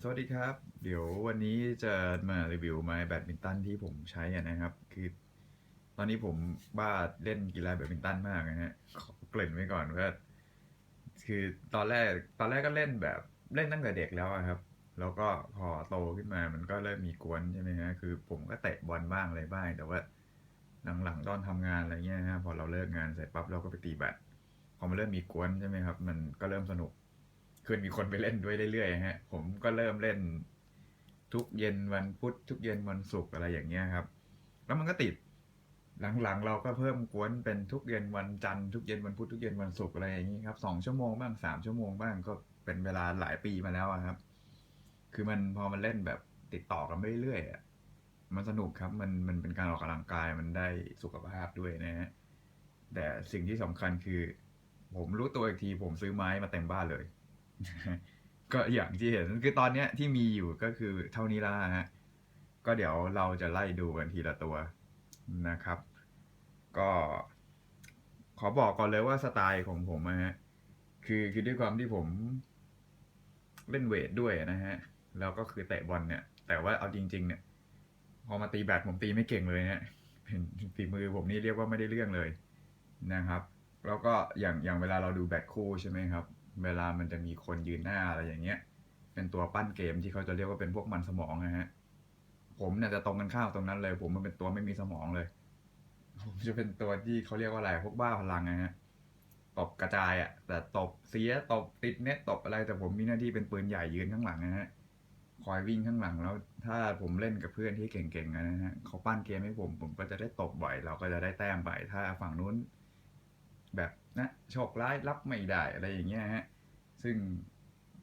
สวัสดีครับ เดี๋ยววันนี้จะมารีวิวไม้แบดมินตันที่ผมใช้นะครับ คือ ตอนนี้ผมบ้าเล่นกีฬาแบดมินตันมากนะฮะขอเกริ่นไว้ก่อนว่าคือตอนแรกตอนแรกก็เล่นแบบเล่นตั้งแต่เด็กแล้วครับ แล้วก็พอโตขึ้นมามันก็เริ่มมีกวนใช่ไหมฮะคือผมก็เตะบอลบ้างอะไรบ้างแต่ว่าหลังๆตอนทำงานอะไรเงี้ยฮะพอเราเลิกงานเสร็จปั๊บเราก็ไปตีแบดพอมันเริ่มมีกวนใช่ไหมครับ มันก็เริ่มสนุก คือมีคนไปเล่นด้วยเรื่อยๆฮะ ผมก็เริ่มเล่น ทุกเย็นวันพุธทุกเย็นวันศุกร์อะไรอย่างเงี้ยครับ แล้วมันก็ติด หลังๆ เราก็เพิ่มกวนเป็นทุกเย็นวันจันทร์ทุกเย็นวันพุธทุกเย็นวันศุกร์อะไรอย่างงี้ครับสองชั่วโมงบ้างสามชั่วโมงบ้างก็เป็นเวลาหลายปีมาแล้วอะครับ คือมันพอมันเล่นแบบติดต่อกันไปเรื่อยๆมันสนุกครับ มันมันเป็นการออกกำลังกายมันได้สุขภาพด้วยนะฮะแต่สิ่งที่สำคัญคือ ผมรู้ตัวอีกทีผมซื้อไม้มาเต็มบ้านเลย ก็อย่างที่เห็นคือตอนเนี้ยที่มีอยู่ก็คือเท่านี้แล้วฮะก็เดี๋ยวเราจะไล่ดูกันทีละตัวนะครับ ก็ขอบอกก่อนเลยว่าสไตล์ของผมนะฮะคือคือด้วยความที่ผมเล่นเวทด้วยนะฮะแล้วก็คือเตะบอลเนี่ย แต่ว่าเอาจริง ๆ เนี่ย พอมาตีแบดผมตีไม่เก่งเลยฮะเป็นฝีมือผมนี่เรียกว่าไม่ได้เรื่องเลยนะครับ แล้วก็อย่างอย่างเวลาเราดูแบดคู่ใช่ไหมครับ เวลามันจะมีคนยืนหน้าอะไรอย่างเงี้ย เป็นตัวปั้นเกมที่เขาจะเรียกว่าเป็นพวกมันสมองนะฮะ ผมเนี่ยจะตรงกันข้ามตรงนั้นเลย ผมมันเป็นตัวไม่มีสมองเลย ผมจะเป็นตัวที่เขาเรียกว่าอะไรพวกบ้าพลังนะฮะตบกระจายอะ่ะ แต่ตบเสียตบติดเน็ตตบอะไร แต่ผมมีหน้าที่เป็นปืนใหญ่ยืนข้างหลังนะฮะคอยวิ่งข้างหลังแล้วถ้าผมเล่นกับเพื่อนที่เก่งๆนะฮะเขาปั้นเกมให้ผม ผมก็จะได้ตบบ่อย เราก็จะได้แต้มไป ถ้าฝั่งนู้น แบบ นะโชคร้ายรับไม่ได้อะไรอย่างเงี้ยฮะซึ่ง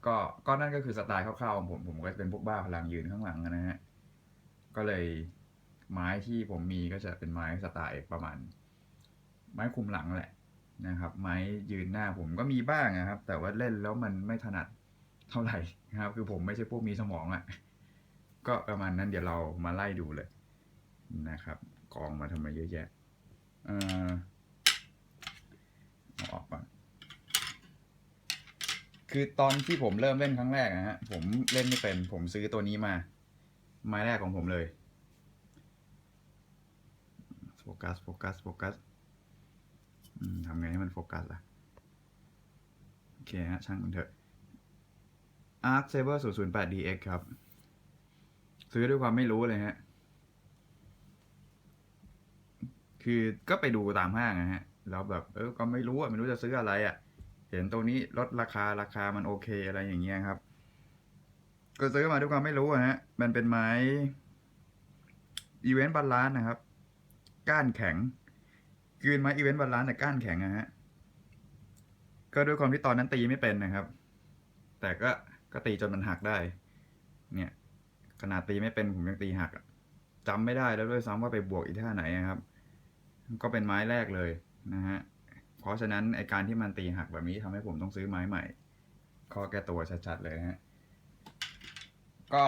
ก็ก็นั่นก็คือสไตล์คร่าวๆของผมผมก็จะเป็นพวกบ้าพลังยืนข้างหลังนะฮะก็เลยไม้ที่ผมมีก็จะเป็นไม้สไตล์ประมาณ ไม้คุมหลังแหละนะครับ ไม้ยืนหน้าผมก็มีบ้างนะครับ แต่ว่าเล่นแล้วมันไม่ถนัดเท่าไหร่นะครับ คือผมไม่ใช่พวกมีสมองอะ่ะก็ประมาณนั้นเดี๋ยวเรามาไล่ดูเลยนะครับกองมาทำไมเยอะแยะเอ่อ อาออกก่อน คือตอนที่ผมเริ่มเล่นครั้งแรกนะฮะ ผมเล่นไม่เป็น ผมซื้อตัวนี้มา ไม้แรกของผมเลยโฟกัสโฟกัสโฟกัสทำไงให้มันโฟกัสล่ะ โอเคฮะช่างมันเถอะ Arc Saber 008 DX ครับ ซื้อด้วยความไม่รู้เลยฮะ คือก็ไปดูตามห้างนะฮะ แล้วแบบเออก็ไม่รู้อะไม่รู้จะซื้ออะไรอะ เห็นตัวนี้ลดราคาราคามันโอเคอะไรอย่างเงี้ยครับ ก็ซื้อมาด้วยความไม่รู้อะฮะมันเป็นไม้อีเวนต์บาลานนะครับ ก้านแข็งคืนไม้อีเวนต์บาลานแต่ก้านแข็งนะฮะก็ด้วยความที่ตอนนั้นตีไม่เป็นนะครับ แต่ก็ก็ตีจนมันหักได้ เนี่ย ขนาดตีไม่เป็นผมยังตีหักอะจำไม่ได้แล้วด้วยซ้ำว่าไปบวกอีท่าไหนนะครับ ก็เป็นไม้แรกเลย นะฮะ เพราะฉะนั้นไอการที่มันตีหักแบบนี้ทำให้ผมต้องซื้อไม้ใหม่ ข้อแก้ตัวชัดๆเลยนะฮะ ก็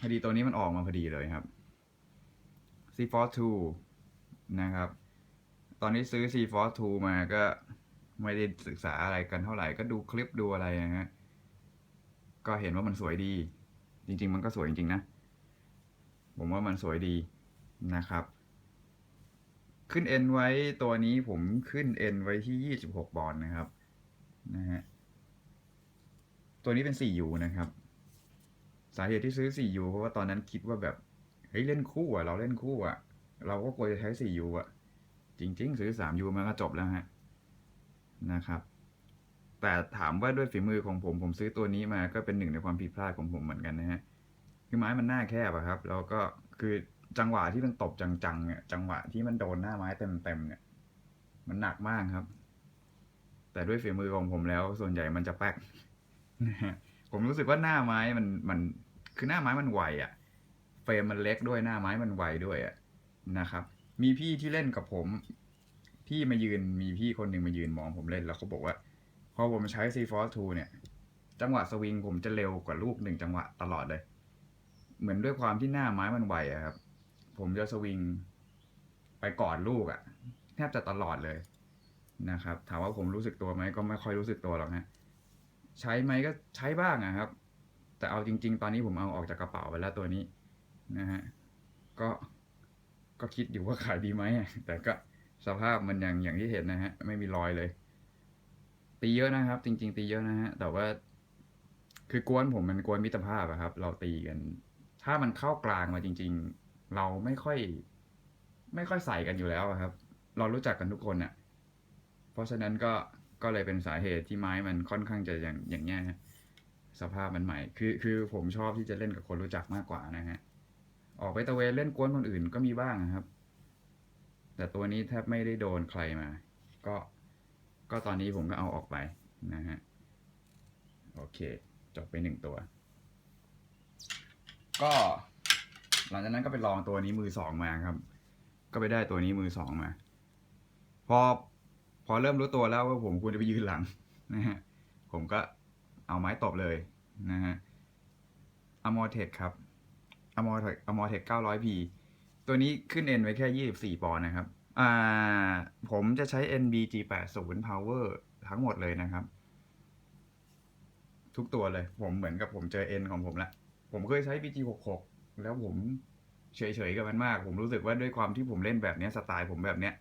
พอดีตัวนี้มันออกมาพอดีเลยครับ C Force 2นะครับ ตอนนี้ซื้อ C Force 2มาก็ไม่ได้ศึกษาอะไรกันเท่าไหร่ ก็ดูคลิปดูอะไรนะฮะ ก็เห็นว่ามันสวยดี จริง ๆ มันก็สวยจริง ๆ นะ ผมว่ามันสวยดีนะครับ ขึ้นเอ็นไว้ตัวนี้ผมขึ้นเอ็นไว้ที่ 26 บอลนะครับ นะฮะ ตัวนี้เป็น 4U นะครับ สาเหตุที่ซื้อ 4U เพราะว่าตอนนั้นคิดว่าแบบ เฮ้ยเล่นคู่อะ เราเล่นคู่อะ เราก็ควรจะใช้ 4U อะ จริง ๆ ซื้อ 3U มันก็จบแล้วฮะ นะครับ แต่ถามว่าด้วยฝีมือของผม ผมซื้อตัวนี้มาก็เป็นหนึ่งในความผิดพลาดของผมเหมือนกันนะฮะ คือไม้มันหน้าแคบอะครับ แล้วก็คือ จังหวะที่มันตบจังๆเนี่ยจังหวะที่มันโดนหน้าไม้เต็มๆเนี่ย มันหนักมากครับ แต่ด้วยฝีมือของผมแล้ว ส่วนใหญ่มันจะแป๊กผมรู้สึกว่าหน้าไม้มันมันคือหน้าไม้มันไวอะเฟรมมันเล็กด้วยหน้าไม้มันไวด้วยอะนะครับ มีพี่ที่เล่นกับผม พี่มายืนมีพี่คนหนึ่งมายืนมองผมเล่นแล้วเขาบอกว่า พอผมใช้ C Force 2เนี่ย จังหวะสวิงผมจะเร็วกว่าลูกหนึ่งจังหวะตลอดเลย เหมือนด้วยความที่หน้าไม้มันไวอะครับ ผมจะสวิงไปกอนลูกอะแทบจะตลอดเลยนะครับ ถามว่าผมรู้สึกตัวไหมก็ไม่ค่อยรู้สึกตัวหรอกฮะใช้ไหมก็ใช้บ้างอะครับ แต่เอาจริง ๆ ตอนนี้ผมเอาออกจากกระเป๋าไปแล้วตัวนี้นะฮะก็ก็คิดอยู่ว่าขายดีไหมแต่ก็สภาพมันอย่างอย่างที่เห็นนะฮะไม่มีรอยเลย ตีเยอะนะครับ จริง ๆ ตีเยอะนะฮะแต่ว่า คือกวนผมมันกวนมิตรภาพอะครับ เราตีกัน ถ้ามันเข้ากลางมาจริง ๆ เราไม่ค่อย ไม่ค่อยใส่กันอยู่แล้วครับ เรารู้จักกันทุกคนอะเพราะฉะนั้นก็ก็เลยเป็นสาเหตุที่ไม้มันค่อนข้างจะอย่างอย่างเงี้ยฮะสภาพมันใหม่ คือคือผมชอบที่จะเล่นกับคนรู้จักมากกว่านะฮะ ออกไปตะเวนเล่นกวนคนอื่นก็มีบ้างนะครับ แต่ตัวนี้แทบไม่ได้โดนใครมา ก็ก็ตอนนี้ผมก็เอาออกไปนะฮะ โอเค จบไปหนึ่งตัว ก็ หลังจากนั้นก็ไปลองตัวนี้มือสองมาครับ ก็ไปได้ตัวนี้มือสองมา พอพอเริ่มรู้ตัวแล้วว่าผมควรจะไปยืนหลังนะฮะผมก็เอาไม้ตบเลยนะฮะอมอเทคครับอมอเทคอมอเทค 900p ตัวนี้ขึ้น N ไว้แค่24ปอนด์นะครับอ่าผมจะใช้ NBG80 Power ทั้งหมดเลยนะครับ ทุกตัวเลย ผมเหมือนกับผมเจอ N ของผมละผมเคยใช้ BG66 แล้วผมเฉยๆกับมันมาก ผมรู้สึกว่าด้วยความที่ผมเล่นแบบเนี้ยสไตล์ผมแบบเนี้ย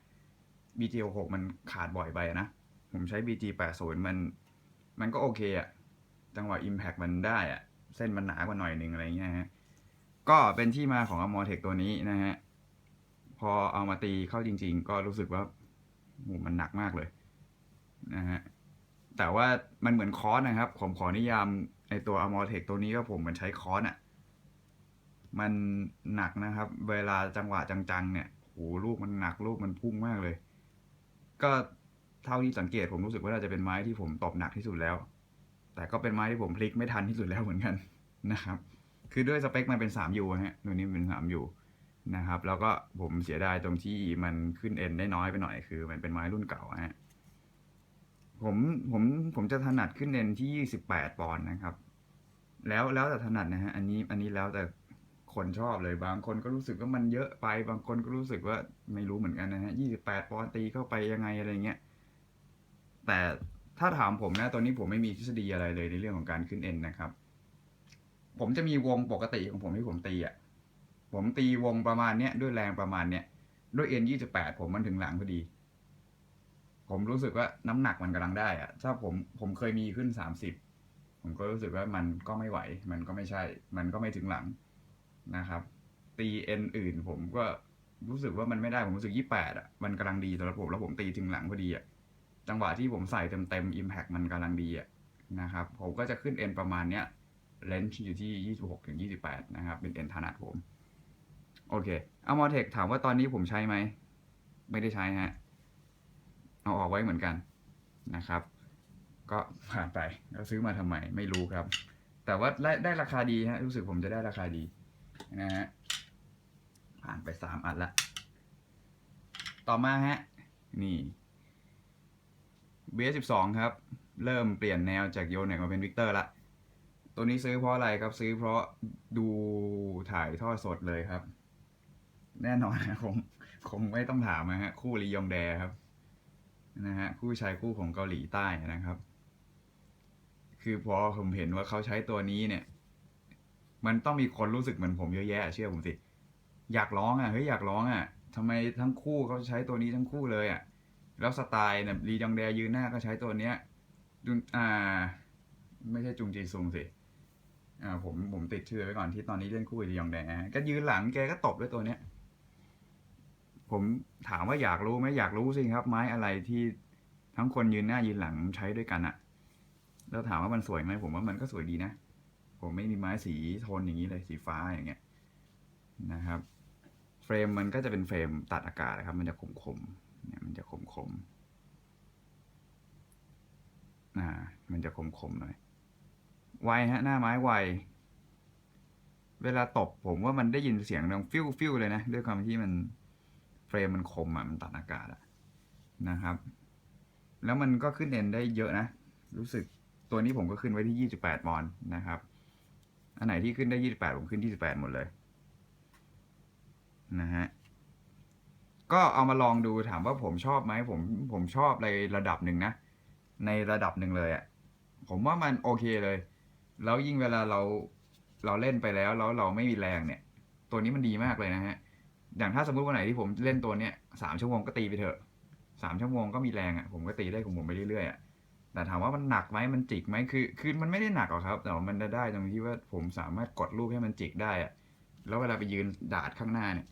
BG 6มันขาดบ่อยไปนะ ผมใช้ BG80 มัน มันก็โอเคอะจังหวะ Impact มันได้อะเส้นมันหนากว่าหน่อยหนึ่งอะไรเงี้ยฮะก็เป็นที่มาของ Amortech ตัวนี้นะฮะ พอเอามาตีเข้าจริง ๆ ก็รู้สึกว่าโหมันหนักมากเลยนะฮะแต่ว่ามันเหมือนคอสนะครับ ผมขอนิยามไอตัว Amortech ตัวนี้ก็ผมเหมือนใช้คอสอะ มันหนักนะครับ เวลาจังหวะจังๆ เนี่ยโหลูกมันหนักลูกมันพุ่งมากเลย ก็เท่าที่สังเกตผมรู้สึกว่าน่าจะเป็นไม้ที่ผมตบหนักที่สุดแล้ว แต่ก็เป็นไม้ที่ผมพลิกไม่ทันที่สุดแล้วเหมือนกันนะครับ คือด้วยสเปคมันเป็น3 U ฮะตัวนี้เป็น3 U นะครับ แล้วก็ผมเสียดายตรงที่มันขึ้นเอ็นได้น้อยไปหน่อยคือ มันเป็นไม้รุ่นเก่าฮะผมผมผมจะถนัดขึ้นเอ็นที่ 28 ปอนด์นะครับ แล้วแล้วแต่ถนัดนะฮะอันนี้อันนี้แล้วแต่ คนชอบเลย บางคนก็รู้สึกว่ามันเยอะไป บางคนก็รู้สึกว่าไม่รู้เหมือนกันนะฮะ28ปดปอนด์ตีเข้าไปยังไงอะไรเงี้ย แต่ถ้าถามผมนะตอนนี้ผมไม่มีทฤษฎีอะไรเลยในเรื่องของการขึ้นเอ็นนะครับ ผมจะมีวงปกติของผมที่ผมตีอะ ผมตีวงประมาณเนี้ยด้วยแรงประมาณเนี้ยด้วยเอ็นยี่สิบแปดผมมันถึงหลังพอดี ผมรู้สึกว่าน้ำหนักมันกำลังได้อะถ้าผมผมเคยมีขึ้นสามสิบผมก็รู้สึกว่ามันก็ไม่ไหว มันก็ไม่ใช่ มันก็ไม่ถึงหลัง นะครับ ตีเอ็นอื่นผมก็รู้สึกว่ามันไม่ได้ผมรู้สึกยี่แปดอะมันกำลังดีสำหรับผมแล้วผมตีถึงหลังพอดีอะจังหวะที่ผมใส่เต็มเต็มอิมแพคมันกำลังดีอะนะครับ ผมก็จะขึ้นเอ็นประมาณเนี้ยเลนส์อยู่ที่ 26ถึง28 นะครับ เป็นเอ็นถนัดผม โอเคอามอเทคถามว่าตอนนี้ผมใช้ไหม ไม่ได้ใช้ฮะ เอาออกไว้เหมือนกันนะครับ ก็ผ่านไปแล้วซื้อมาทำไม ไม่รู้ครับ แต่ว่าได้ราคาดีฮะ รู้สึกผมจะได้ราคาดี นะฮะผ่านไปสามอันละ ต่อมาฮะ นี่ B12 ครับ เริ่มเปลี่ยนแนวจากโยเน็กมาเป็นวิกเตอร์ละ ตัวนี้ซื้อเพราะอะไรครับซื้อเพราะดูถ่ายทอดสดเลยครับ แน่นอนนะคงคงไม่ต้องถามนะฮะ คู่ลียองแดครับนะฮะคู่ชายคู่ของเกาหลีใต้นะครับ คือพอผมเห็นว่าเขาใช้ตัวนี้เนี่ย มันต้องมีคนรู้สึกเหมือนผมเยอะแยะ เชื่อผมสิ อยากร้องอะเฮ้ยอยากร้องอะทำไมทั้งคู่เขาใช้ตัวนี้ทั้งคู่เลยอะแล้วสไตล์เนี่ยลียองแดยืนหน้าก็ใช้ตัวเนี้ยจุนอ่า ไม่ใช่จุงจีซุงสิอ่าผมผมติดชื่อไว้ก่อนที่ตอนนี้เล่นคู่กับลียองแดก็ยืนหลังแกก็ตบด้วยตัวเนี้ยผมถามว่าอยากรู้ไหมอยากรู้สิครับ ไม้อะไรที่ทั้งคนยืนหน้ายืนหลังใช้ด้วยกันอะแล้วถามว่ามันสวยไหมผมว่ามันก็สวยดีนะ ผมไม่มีไม้สีโทนอย่างนี้เลยสีฟ้าอย่างเงี้ยนะครับเฟรมมันก็จะเป็นเฟรมตัดอากาศนะครับ มันจะคมๆเนี่ยมันจะคมๆอ่ามันจะคมๆหน่อยไวฮะหน้าไม้ไวเวลาตบผมว่ามันได้ยินเสียงดังฟิวฟิวเลยนะ ด้วยความที่มันเฟรมมันคมอะมันตัดอากาศอะนะครับ แล้วมันก็ขึ้นเอ็นได้เยอะนะ รู้สึกตัวนี้ผมก็ขึ้นไว้ที่ 28ปอนนะครับ อันไหนที่ขึ้นได้28ผมขึ้น28หมดเลย นะฮะ ก็เอามาลองดูถามว่าผมชอบไหมผมผมชอบในระดับหนึ่งนะ ในระดับหนึ่งเลยอะผมว่ามันโอเคเลย แล้วยิ่งเวลาเราเราเล่นไปแล้วแล้วเราไม่มีแรงเนี่ย ตัวนี้มันดีมากเลยนะฮะ อย่างถ้าสมมุติวันไหนที่ผมเล่นตัวเนี้ยสามชั่วโมงก็ตีไปเถอะสามชั่วโมงก็มีแรงอะ่ะผมก็ตีได้ของผมไปเรื่อยๆอะ่ะ แต่ถามว่ามันหนักไหมมันจิกไหมคือคือมันไม่ได้หนักหรอกครับ แต่ว่ามันจะได้ตรงที่ว่าผมสามารถกดลูกให้มันจิกได้อะแล้วเวลาไปยืนดาดข้างหน้าเนี่ย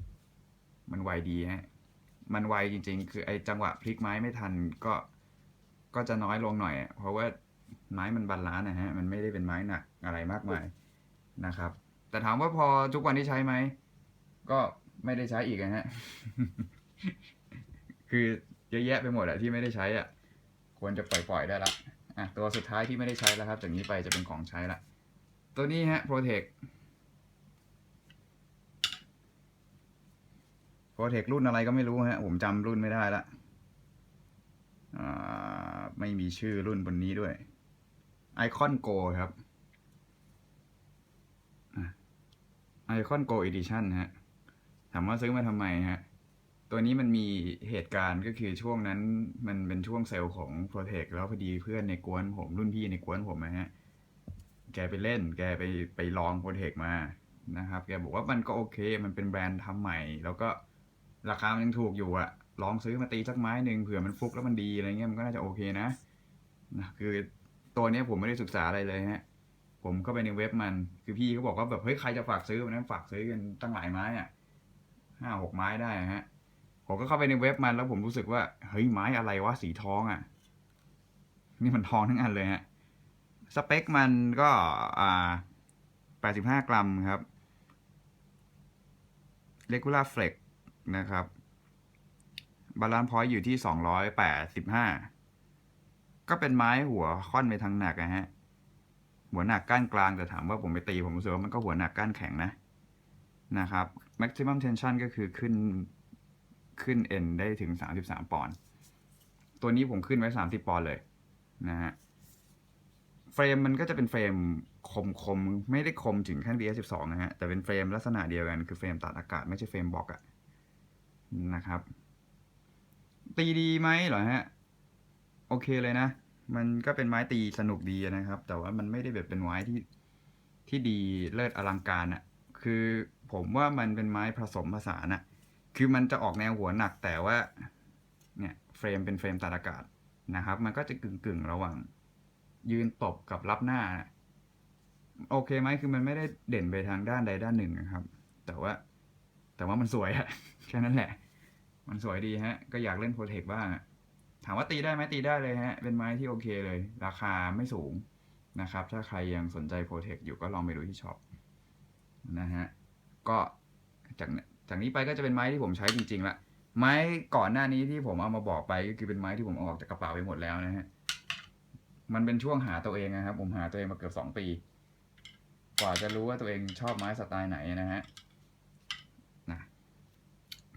มันไวดีฮะมันไวจริง ๆ คือไอ้จังหวะพลิกไม้ไม่ทันก็ก็จะน้อยลงหน่อย เพราะว่าไม้มันบาลานซ์นะฮะ มันไม่ได้เป็นไม้หนักอะไรมากมายนะครับ แต่ถามว่าพอทุกวันที่ใช้ไหม ก็ไม่ได้ใช้อีกนะฮะ คือเยอะแยะไปหมดอะที่ไม่ได้ใช้อะ ควรจะปล่อยๆได้ละอะตัวสุดท้ายที่ไม่ได้ใช้แล้วครับ จากนี้ไปจะเป็นของใช้ละ ตัวนี้ฮะ Protect Protect รุ่นอะไรก็ไม่รู้ฮะ ผมจำรุ่นไม่ได้ละไม่มีชื่อรุ่นบนนี้ด้วย Icon Go ครับ Icon Go Edition ฮะ ถามว่าซื้อมาทำไมฮะ ตัวนี้มันมีเหตุการณ์ก็คือช่วงนั้นมันเป็นช่วงเซลล์ของ Protect แล้วพอดีเพื่อนในกวนผมรุ่นพี่ในกวนผมนะฮะ แกไปเล่น แกไปไปลอง Protect มานะครับ แกบอกว่ามันก็โอเค มันเป็นแบรนด์ทำใหม่ แล้วก็ราคามันยังถูกอยู่อะลองซื้อมาตีสักไม้หนึ่งเผื่อมันฟุกแล้วมันดีอะไรเงี้ยมันก็น่าจะโอเคนะนะคือตัวนี้ผมไม่ได้ศึกษาอะไรเลยฮะผมเข้าไปในเว็บมัน คือพี่เขาบอกว่าแบบเฮ้ยใครจะฝากซื้อวันนั้นฝากซื้อกันตั้งหลายไม้อะห้าหกไม้ได้ฮะ ผมก็เข้าไปในเว็บมันแล้วผมรู้สึกว่า เฮ้ยไม้อะไรวะสีทองอะ่ะ นี่มันทองทั้งอันเลยฮะ สเปคมันก็อ่า85 กรัมครับ regular flex นะครับบาลานซ์พอยต์อยู่ที่ 285 ก็เป็นไม้หัวค่อนไปทางหนักนะฮะ หัวหนักก้านกลางแต่ถามว่าผมไปตี ผมรู้สึกว่ามันก็หัวหนักก้านแข็งนะ นะครับ maximum tension ก็คือขึ้น ขึ้น N ได้ถึง 33 ปอนด์ตัวนี้ผมขึ้นไว้ 30 ปอนด์เลยนะฮะเฟรมมันก็จะเป็นเฟรมคมคมๆไม่ได้คมถึงขั้น DS12 นะฮะ แต่เป็นเฟรมลักษณะเดียวกัน คือเฟรมตัดอากาศไม่ใช่เฟรมบล็อกอะนะครับ ตีดีไหมเหรอฮะ โอเคเลยนะ มันก็เป็นไม้ตีสนุกดีนะครับ แต่ว่ามันไม่ได้แบบเป็นไม้ที่ที่ดีเลิศอลังการอะคือผมว่ามันเป็นไม้ผสมผสานอะ คือมันจะออกแนวหัวหนักแต่ว่าเนี่ยเฟรมเป็นเฟรมตัดอากาศนะครับ มันก็จะกึ่งกึ่งๆระหว่าง ยืนตบกับรับหน้า โอเคไหมคือมันไม่ได้เด่นไปทางด้านใดด้านหนึ่งนะครับ แต่ว่า แต่ว่ามันสวยอะแค่นั้นแหละ มันสวยดีฮะ ก็อยากเล่นโปรเทคบ้างถามว่าตีได้ไหมตีได้เลยฮะ เป็นไม้ที่โอเคเลย ราคาไม่สูงนะครับ ถ้าใครยังสนใจโปรเทคอยู่ก็ลองไปดูที่ช็อปนะฮะ ก็จากนี้ย จากนี้ไปก็จะเป็นไม้ที่ผมใช้จริงๆละไม้ก่อนหน้านี้ที่ผมเอามาบอกไปก็คือเป็นไม้ที่ผมเอาออกจากกระเป๋าไปหมดแล้วนะฮะมันเป็นช่วงหาตัวเองนะครับ ผมหาตัวเองมาเกือบสองปี กว่าจะรู้ว่าตัวเองชอบไม้สไตล์ไหนนะฮะนะ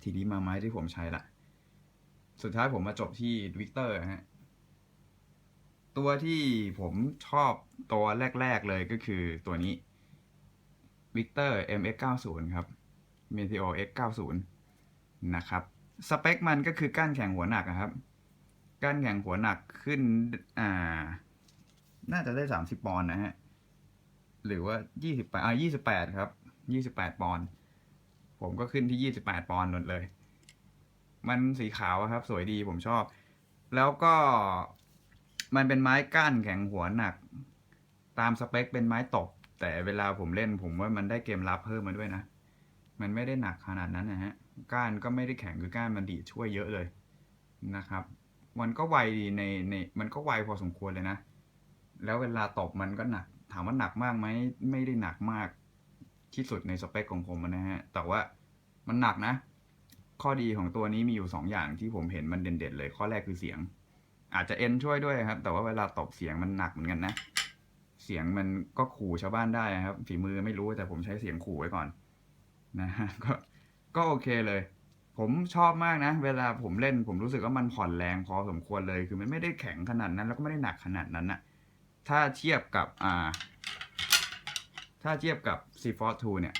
ทีนี้มาไม้ที่ผมใช้ละสุดท้ายผมมาจบที่วิกเตอร์ฮะตัวที่ผมชอบตัวแรก ๆเลยก็คือตัวนี้ Victor MX90 ครับ Meteor X90 นะครับ สเปคมันก็คือก้านแข็งหัวหนักอะครับ ก้านแข็งหัวหนักขึ้นอ่า น่าจะได้ 30 ปอนด์นะฮะ หรือว่า 28อ่า28 ครับ 28 ปอนด์ ผมก็ขึ้นที่ 28 ปอนด์หมดเลย มันสีขาวครับ สวยดีผมชอบ แล้วก็มันเป็นไม้ก้านแข็งหัวหนัก ตามสเปคเป็นไม้ตบแต่เวลาผมเล่นผมว่ามันได้เกมรับเพิ่มมาด้วยนะ มันไม่ได้หนักขนาดนั้นนะฮะก้านก็ไม่ได้แข็งคือก้านมันดีช่วยเยอะเลยนะครับ มันก็ไวดีในในมันก็ไวพอสมควรเลยนะ แล้วเวลาตบมันก็หนัก ถามว่าหนักมากไหมไม่ได้หนักมากที่สุดในสเปคของผมนะฮะแต่ว่ามันหนักนะ ข้อดีของตัวนี้มีอยู่ 2 อย่างที่ผมเห็นมันเด่นๆเลย ข้อแรกคือเสียง อาจจะเอ็นช่วยด้วยครับ แต่ว่าเวลาตบเสียงมันหนักเหมือนกันนะ เสียงมันก็ขู่ชาวบ้านได้ครับ ฝีมือไม่รู้แต่ผมใช้เสียงขู่ไว้ก่อน นะฮะก็ก็โอเคเลย ผมชอบมากนะ เวลาผมเล่นผมรู้สึกว่ามันผ่อนแรงพอสมควรเลยคือมันไม่ได้แข็งขนาดนั้น แล้วก็ไม่ได้หนักขนาดนั้นนะถ้าเทียบกับอ่าถ้าเทียบกับ C Force 2เนี่ย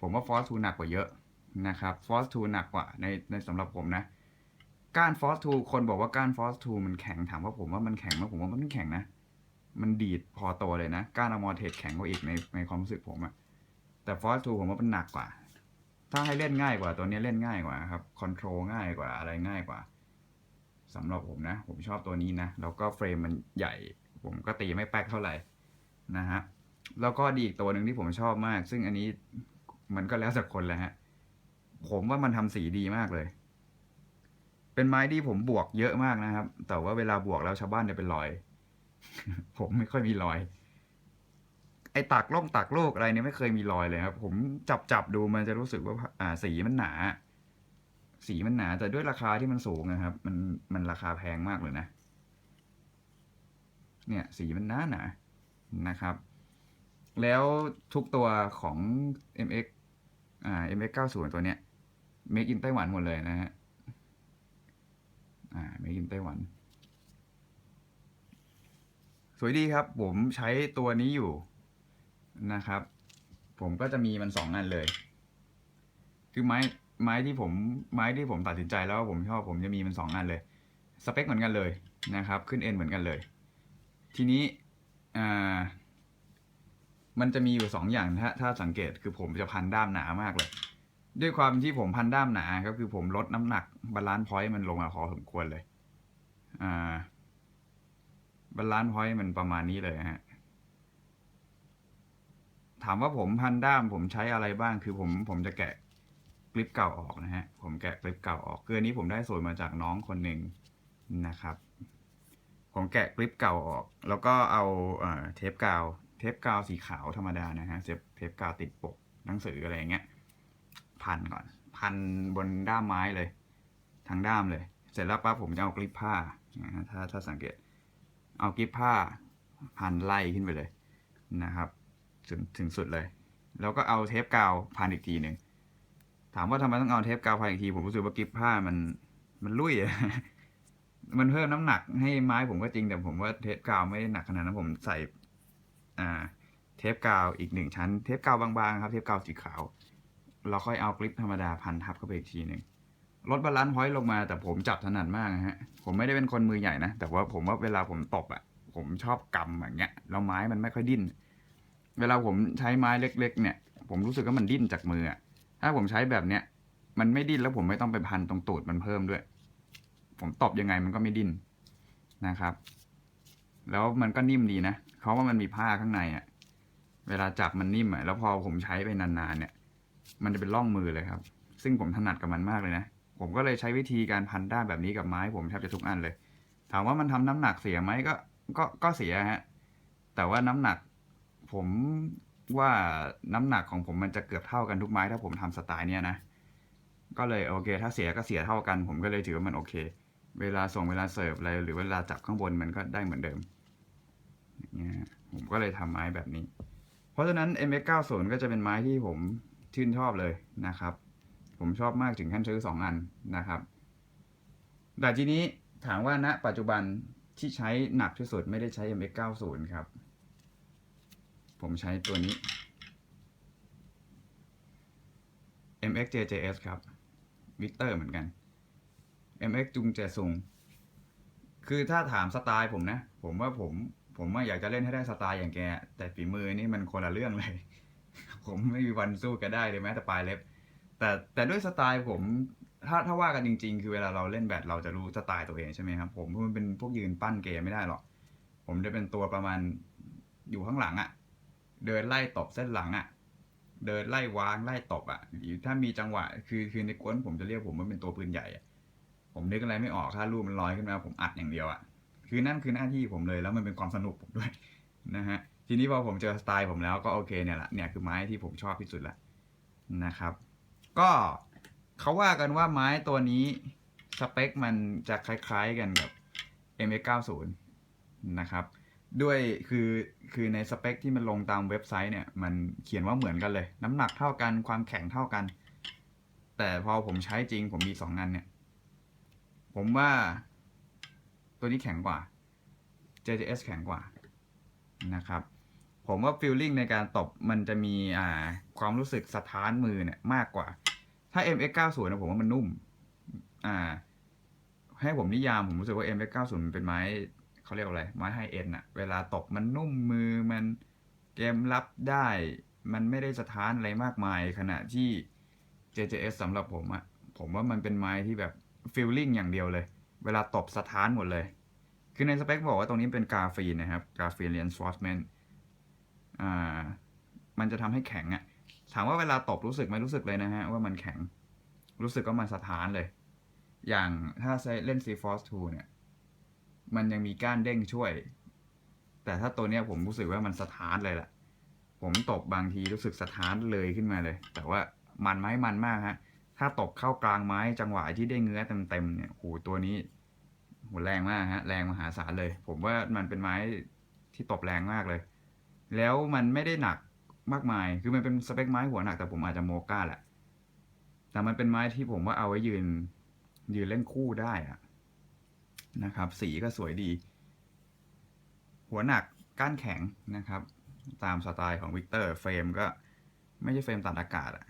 ผมว่า Force 2หนักกว่าเยอะนะครับ Force 2หนักกว่าในในสำหรับผมนะก้าน Force 2คนบอกว่าก้าน Force 2มันแข็งถามว่าผมว่ามันแข็งไหมผมว่ามันไม่แข็งนะ มันดีดพอตัวเลยนะก้านอมอเทสแข็งกว่าอีกในในความรู้สึกผมอะ แต่ฟอสทูผมว่ามันหนักกว่า ถ้าให้เล่นง่ายกว่าตัวนี้เล่นง่ายกว่าครับคอนโทรลง่ายกว่าอะไรง่ายกว่าสำหรับผมนะ ผมชอบตัวนี้นะ แล้วก็เฟรมมันใหญ่ ผมก็ตีไม่แป๊กเท่าไหร่นะฮะแล้วก็ดีอีกตัวหนึ่งที่ผมชอบมาก ซึ่งอันนี้มันก็แล้วแต่คนแหละฮะ ผมว่ามันทำสีดีมากเลย เป็นไม้ที่ผมบวกเยอะมากนะครับ แต่ว่าเวลาบวกแล้วชาวบ้านจะเป็นรอย ผมไม่ค่อยมีรอย ไอ้ตักล่องตักโลกอะไรเนี่ยไม่เคยมีรอยเลยครับ ผมจับจับดูมันจะรู้สึกว่าอ่าสีมันหนา สีมันหนาแต่ด้วยราคาที่มันสูงนะครับ มันมันราคาแพงมากเลยนะ เนี่ย สีมันหนาหนานะครับ แล้วทุกตัวของ MX อ่า MX 90ตัวเนี้ย make in ไต้หวันหมดเลยนะฮะอ่า make in ไต้หวันสวยดีครับ ผมใช้ตัวนี้อยู่ นะครับ ผมก็จะมีมันสองอันเลย คือไม้ไม้ที่ผมไม้ที่ผมตัดสินใจแล้วว่าผมชอบผมจะมีมันสองอันเลย สเปคเหมือนกันเลยนะครับ ขึ้นเอ็นเหมือนกันเลย ทีนี้อ่ามันจะมีอยู่สองอย่างถ้าถ้าสังเกตคือผมจะพันด้ามหนามากเลย ด้วยความที่ผมพันด้ามหนาก็คือผมลดน้ำหนักบาลานซ์พอยต์มันลงมาพอสมควรเลยอ่าบาลานซ์พอยต์มันประมาณนี้เลยฮะ ถามว่าผมพันด้ามผมใช้อะไรบ้างคือผมผมจะแกะคลิปเก่าออกนะฮะ ผมแกะคลิปเก่าออกคืออันนี้ผมได้สูตรมาจากน้องคนหนึ่งนะครับ ผมแกะคลิปเก่าออก แล้วก็เอาเทปกาว เทปกาวสีขาวธรรมดานะฮะเทปกาวติดปกหนังสืออะไรอย่างเงี้ยพันก่อน พันบนด้ามไม้เลยทั้งด้ามเลย เสร็จแล้วปั๊บผมจะเอากลิปผ้าถ้าถ้าสังเกต เอากลิปผ้าพันไล่ขึ้นไปเลยนะครับ ถึงถึงสุดเลย แล้วก็เอาเทปกาวพันอีกทีหนึ่งถามว่าทำไมต้องเอาเทปกาวพันอีกทีผมรู้สึกว่ากลิปผ้ามันมันลุ่ยมันเพิ่มน้ำหนักให้ไม้ผมก็จริงแต่ผมว่าเทปกาวไม่ได้หนักขนาดนั้นผมใส่อ่าเทปกาวอีกหนึ่งชั้น เทปกาวบางๆครับ เทปกาวสีขาว เราค่อยเอากริปธรรมดาพันทับเข้าไปอีกทีหนึ่งลดบาลานซ์พอยต์ลงมาแต่ผมจับถนัดมากนะฮะ ผมไม่ได้เป็นคนมือใหญ่นะ แต่ว่าผมว่าเวลาผมตบอะ ผมชอบกำอย่างเงี้ยแล้วไม้มันไม่ค่อยดิ้น เวลาผมใช้ไม้เล็ก ๆ เนี่ย ผมรู้สึกว่ามันดิ้นจากมือถ้าผมใช้แบบเนี้ยมันไม่ดิ้นแล้วผมไม่ต้องไปพันตรงตูดมันเพิ่มด้วย ผมตบยังไงมันก็ไม่ดิ้นนะครับ แล้วมันก็นิ่มดีนะเพราว่ามันมีผ้าข้างในอะ เวลาจับมันนิ่มอะแล้วพอผมใช้ไปนานๆเนี่ย มันจะเป็นร่องมือเลยครับ ซึ่งผมถนัดกับมันมากเลยนะผมก็เลยใช้วิธีการพันด้ามแบบนี้กับไม้ ผมแทบจะทุกอันเลย ถามว่ามันทำน้ำหนักเสียไหมก็ก็ก็เสียฮะแต่ว่าน้ำหนัก ผมว่าน้ำหนักของผมมันจะเกือบเท่ากันทุกไม้ถ้าผมทำสไตล์เนี้ยนะ ก็เลยโอเค ถ้าเสียก็เสียเท่ากัน ผมก็เลยถือว่ามันโอเค เวลาส่งเวลาเสิร์ฟอะไรหรือเวลาจับข้างบนมันก็ได้เหมือนเดิมอย่างเงี้ยผมก็เลยทำไม้แบบนี้ เพราะฉะนั้น MX90 ก็จะเป็นไม้ที่ผมชื่นชอบเลยนะครับ ผมชอบมากถึงขั้นซื้อสองอันนะครับ แต่ทีนี้ถามว่าณปัจจุบันที่ใช้หนักที่สุดไม่ได้ใช้ MX90 ครับ ผมใช้ตัวนี้ MXJJS ครับ วิกเตอร์เหมือนกัน MX จุงเจซุง คือถ้าถามสไตล์ผมนะ ผมว่าผม ผมว่าอยากจะเล่นให้ได้สไตล์อย่างแก แต่ฝีมือนี่มันคนละเรื่องเลย ผมไม่มีวันสู้แกได้เลยแม้แต่ปลายเล็บ แต่แต่ด้วยสไตล์ผม ถ้าถ้าว่ากันจริง ๆ คือเวลาเราเล่นแบดเราจะรู้สไตล์ตัวเองใช่ไหมครับ ผมมันเป็นพวกยืนปั้นเกมไม่ได้หรอก ผมจะเป็นตัวประมาณอยู่ข้างหลังอะ่ะ เดินไล่ตบเส้นหลังอะ่ะ เดินไล่วางไล่ตบอะ่ะถ้ามีจังหวะ คือคือในกวนผมจะเรียกผมว่าเป็นตัวปืนใหญ่ผมนึกอะไรไม่ออกถ้าลูกมันลอยขึ้นมาผมอัดอย่างเดียวอะ่ะคือนั่นคือหน้าที่ผมเลยแล้วมันเป็นความสนุกผมด้วยนะฮะทีนี้พอผมเจอสไตล์ผมแล้วก็โอเคเนี่ยแหละเนี่ยคือไม้ที่ผมชอบที่สุดละนะครับ ก็เขาว่ากันว่าไม้ตัวนี้สเปคมันจะคล้ายๆกันกับ MX90 นะครับ ด้วยคือคือในสเปคที่มันลงตามเว็บไซต์เนี่ย มันเขียนว่าเหมือนกันเลย น้ำหนักเท่ากันความแข็งเท่ากัน แต่พอผมใช้จริง ผมมีสองอันเนี่ย ผมว่าตัวนี้แข็งกว่า JJS แข็งกว่านะครับ ผมว่าฟีลลิ่งในการตบมันจะมีอ่าความรู้สึกสะท้านมือเนี่ยมากกว่า ถ้า MX90 นะผมว่ามันนุ่ม อ่า ให้ผมนิยามผมรู้สึกว่า MX90 มันเป็นไม้ เขาเรียกว่าอะไรไม้ไฮเอ็นอะเวลาตบมันนุ่มมือมันเกมรับได้ มันไม่ได้สะท้านอะไรมากมาย ขณะที่ JJS สำหรับผมอะผมว่ามันเป็นไม้ที่แบบฟีลลิ่งอย่างเดียวเลย เวลาตบสะท้านหมดเลย คือในสเปคบอกว่าตรงนี้เป็นกาฟีนนะครับกาฟีน reinforcement อ่ามันจะทำให้แข็งอะถามว่าเวลาตบรู้สึกไหมรู้สึกเลยนะฮะ ว่ามันแข็ง รู้สึกว่ามันสะท้านเลย อย่างถ้าใช้เล่น C Force 2 เนี่ย มันยังมีก้านเด้งช่วย แต่ถ้าตัวเนี้ยผมรู้สึกว่ามันสะท้านเลยแหละผมตบบางทีรู้สึกสะท้านเลยขึ้นมาเลย แต่ว่ามันไม้มันมากฮะ ถ้าตบเข้ากลางไม้จังหวะที่ได้เงื้อเต็มๆเนี่ยโหตัวนี้โหแรงมากฮะ แรงมหาศาลเลย ผมว่ามันเป็นไม้ที่ตบแรงมากเลย แล้วมันไม่ได้หนักมากมาย คือมันเป็นสเปคไม้หัวหนักแต่ผมอาจจะโมก้าแหละ แต่มันเป็นไม้ที่ผมว่าเอาไว้ยืน ยืนเล่นคู่ได้อะ นะครับ สีก็สวยดี หัวหนักก้านแข็งนะครับ ตามสไตล์ของวิกเตอร์เฟรมก็ไม่ใช่เฟรมตัดอากาศอะ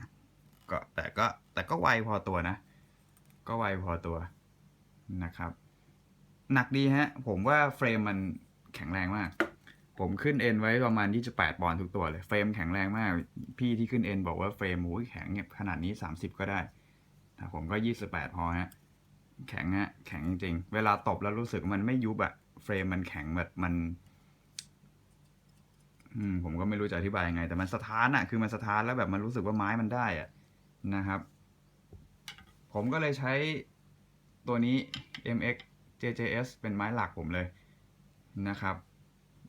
ก็แต่ก็แต่ก็ไวพอตัวนะ ก็ไวพอตัวนะครับ หนักดีฮะ ผมว่าเฟรมมันแข็งแรงมาก ผมขึ้นเอ็นไว้ประมาณ28ปอนด์ทุกตัวเลย เฟรมแข็งแรงมาก พี่ที่ขึ้นเอ็นบอกว่าเฟรมโอ้ยแข็งเนี่ยขนาดนี้ 30 ก็ได้แต่ผมก็ 28 พอฮะ แข็งฮะแข็งจริงๆเวลาตบแล้วรู้สึกมันไม่ยุบอะเฟรมมันแข็งแบบมัน อืม ผมก็ไม่รู้จะอธิบายยังไง แต่มันสะท้านอะคือมันสะท้านแล้วแบบมันรู้สึกว่าไม้มันได้อะนะครับ ผมก็เลยใช้ตัวนี้ MX JJS เป็นไม้หลักผมเลยนะครับ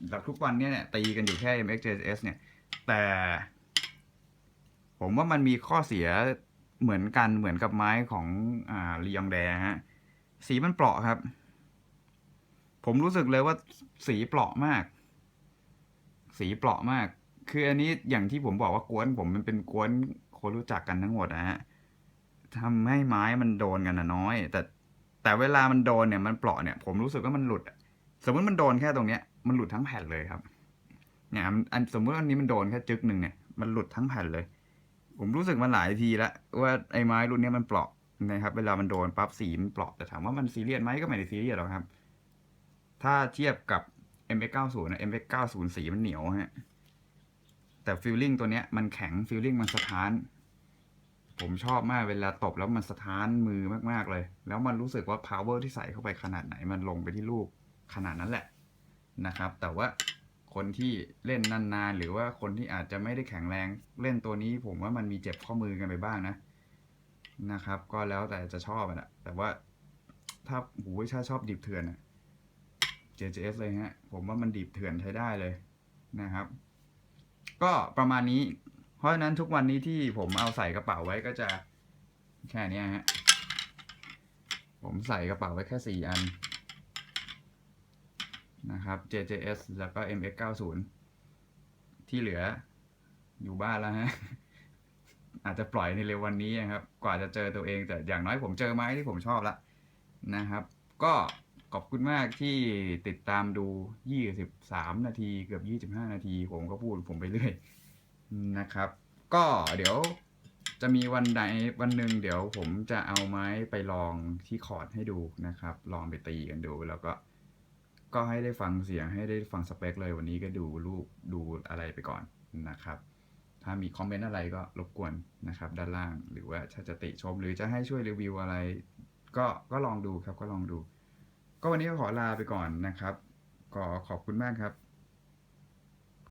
แล้วทุกวันนี้เนี่ยตีกันอยู่แค่ MX JJS เนี่ย แต่ ผมว่ามันมีข้อเสีย เหมือนกันเหมือนกับไม้ของอ่าลียองแดฮะสีมันเปราะครับ ผมรู้สึกเลยว่าสีเปราะมาก สีเปราะมาก คืออันนี้อย่างที่ผมบอกว่ากวนผมมันเป็นกวนคนรู้จักกันทั้งหมดนะฮะทำให้ไม้มันโดนกันนะน้อย แต่แต่เวลามันโดนเนี่ยมันเปราะเนี่ย ผมรู้สึกว่ามันหลุด สมมติมันโดนแค่ตรงเนี้ย มันหลุดทั้งแผ่นเลยครับเนี่ยอันอันสมมติอันนี้มันโดนแค่จึกหนึ่งเนี่ยมันหลุดทั้งแผ่นเลย ผมรู้สึกมาหลายทีแล้วว่าไอ้ไม้รุ่นนี้มันเปราะนะครับ เวลามันโดนปั๊บสีมันเปราะแต่ถามว่ามันซีเรียสไหมก็ไม่ได้ซีเรียสหรอกครับ ถ้าเทียบกับ MX90 นะ MX90 สีมันเหนียวฮะแต่ฟีลลิ่งตัวเนี้ยมันแข็งฟีลลิ่งมันสะท้าน ผมชอบมากเวลาตบแล้วมันสะท้านมือมากๆเลย แล้วมันรู้สึกว่า power ที่ใส่เข้าไปขนาดไหนมันลงไปที่ลูกขนาดนั้นแหละนะครับ แต่ว่า คนที่เล่นนานๆ หรือว่าคนที่อาจจะไม่ได้แข็งแรงเล่นตัวนี้ผมว่ามันมีเจ็บข้อมือกันไปบ้างนะนะครับ ก็แล้วแต่จะชอบนะแต่ว่าถ้าหูยถ้าชอบดิบเถื่อนอะ JJS เลยฮะ ผมว่ามันดิบเถื่อนใช้ได้เลยนะครับ ก็ประมาณนี้ เพราะฉะนั้นทุกวันนี้ที่ผมเอาใส่กระเป๋าไว้ก็จะแค่นี้ฮะผมใส่กระเป๋าไว้แค่สี่อัน นะครับ JJS แล้วก็ MX90 ที่เหลืออยู่บ้านแล้วฮะ อาจจะปล่อยในเร็ววันนี้นะครับ กว่าจะเจอตัวเองแต่อย่างน้อยผมเจอไม้ที่ผมชอบละนะครับ ก็ขอบคุณมากที่ติดตามดู 23 นาทีเกือบ 25 นาที ผมก็พูดผมไปเรื่อยนะครับ ก็เดี๋ยวจะมีวันใดวันหนึ่งเดี๋ยวผมจะเอาไม้ไปลองที่คอร์ดให้ดูนะครับ ลองไปตีกันดูแล้วก็ ก็ให้ได้ฟังเสียงให้ได้ฟังสเปคเลยวันนี้ก็ดูรูปดูอะไรไปก่อนนะครับ ถ้ามีคอมเมนต์อะไรก็รบกวนนะครับ ด้านล่างหรือว่าถ้าจะติชมหรือจะให้ช่วยรีวิวอะไร ก็ก็ลองดูครับก็ลองดู ก็วันนี้ก็ขอลาไปก่อนนะครับก็ขอบคุณมากครับ